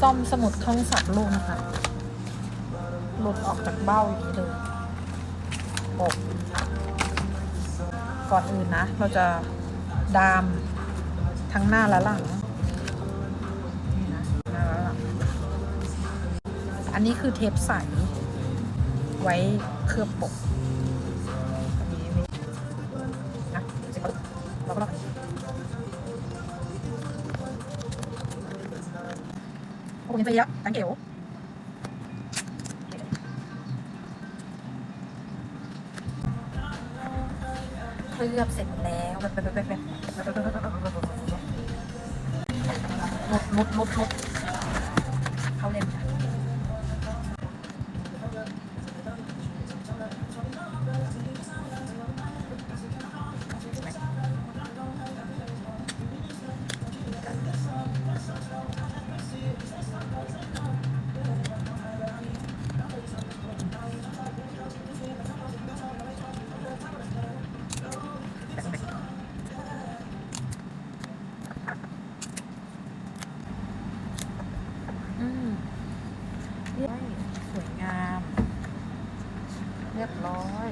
ซ่อมสมุดท่องศัพท์ลูกนะคะ หลุดออกจากเบ้าอย่างนี้เลยปกก่อนอื่นนะ เราจะดามทั้งหน้าและหลังนี่นะหน้าและหลัง อันนี้คือเทปใสไว้เคลือบปก โอ้ยไปเยอะตังเก๋วเคลือบเสร็จแล้วแบบแบบแบบแบบมุดมุดมุดมุดเข้ สวยงาม เรียบร้อย